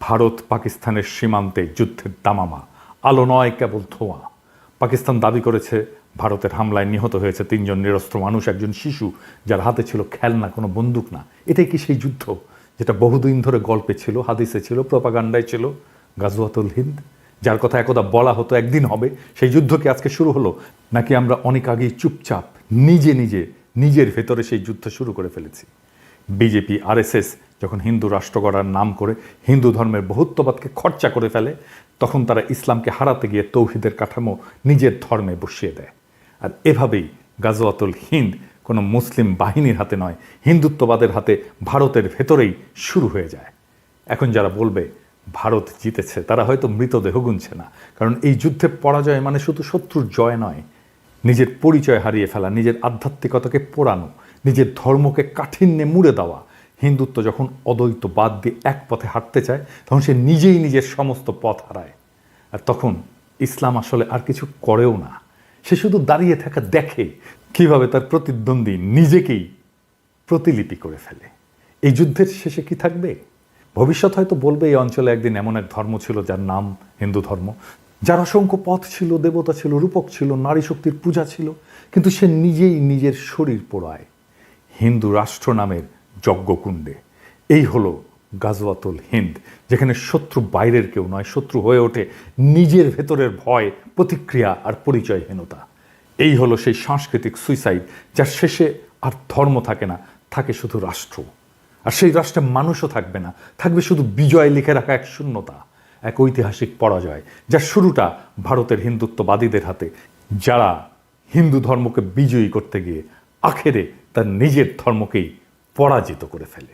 ভারত পাকিস্তানের সীমান্তে যুদ্ধের দামামা। আলো নয়, কেবল ধোঁয়া। পাকিস্তান দাবি করেছে, ভারতের হামলায় নিহত হয়েছে তিনজন নিরস্ত্র মানুষ, একজন শিশু, যার হাতে ছিল খেলনা, কোনো বন্দুক না। এটাই কি সেই যুদ্ধ, যেটা বহুদিন ধরে গল্পে ছিল, হাদিসে ছিল, প্রপাগান্ডায় ছিল? গাজওয়াতুল হিন্দ? যার কথা একদা বলা হতো, একদিন হবে। সেই যুদ্ধ কি আজকে শুরু হলো? নাকি আমরা অনেক আগেই চুপচাপ, নিজে নিজে, নিজের ভেতরে সেই যুদ্ধ শুরু করে ফেলেছি? বিজেপি, আরএসএস যখন হিন্দু রাষ্ট্র গড়ার নাম করে হিন্দু ধর্মের বহুত্ববাদকে খরচা করে ফেলে, তখন তারা ইসলামকে হারাতে গিয়ে তৌহিদের কাঠামো নিজের ধর্মে বসিয়ে দেয়। আর এভাবেই গাজওয়াতুল হিন্দ কোনো মুসলিম বাহিনীর হাতে নয়, হিন্দুত্ববাদের হাতে ভারতের ভেতরেই শুরু হয়ে যায়। এখন যারা বলবে, ভারত জিতেছে তারা হয়তো মৃতদেহ গুনছে না। কারণ এই যুদ্ধে পরাজয় মানে শুধু শত্রুর জয় নয়। নিজের পরিচয় হারিয়ে ফেলা, নিজের আধ্যাত্মিকতাকে পোড়ানো, নিজের ধর্মকে কাঠিন্যে মুড়ে দেওয়া হিন্দুত্ব যখন অদ্বৈত বাদ দিয়ে এক পথে হাঁটতে চায়, তখন সে নিজেই নিজের সমস্ত পথ হারায়। আর তখন ইসলাম আসলে আর কিছু করেও না। সে শুধু দাঁড়িয়ে থাকা দেখে কীভাবে তার প্রতিদ্বন্দ্বী নিজেকেই প্রতিলিপি করে ফেলে। এই যুদ্ধের শেষে কি থাকবে? ভবিষ্যৎ হয়তো বলবে, এই অঞ্চলে একদিন এমন এক ধর্ম ছিল যার নাম হিন্দু ধর্ম। যার অসংখ্য পথ ছিল, দেবতা ছিল, রূপক ছিল, নারী শক্তির পূজা ছিল। কিন্তু সে নিজেই নিজের শরীর পোড়ায়। হিন্দু রাষ্ট্র নামের যজ্ঞকুণ্ডে। এই হলো গাজওয়াতুল হিন্দ, যেখানে শত্রু বাইরের কেউ নয়, শত্রু হয়ে ওঠে নিজের ভেতরের ভয়, প্রতিক্রিয়া আর পরিচয়হীনতা। এই হলো সেই সাংস্কৃতিক সুইসাইড যার শেষে আর ধর্ম থাকে না, থাকে শুধু রাষ্ট্র। আর সেই রাষ্ট্রে মানুষও থাকবে না, থাকবে শুধু বিজয় লিখে রাখা এক শূন্যতা, এক ঐতিহাসিক পরাজয়, যার শুরুটা ভারতের হিন্দুত্ববাদীদের হাতে, যারা হিন্দু ধর্মকে বিজয়ী করতে গিয়ে আখেরে তার নিজের ধর্মকেই পরাজিত করে ফেলে।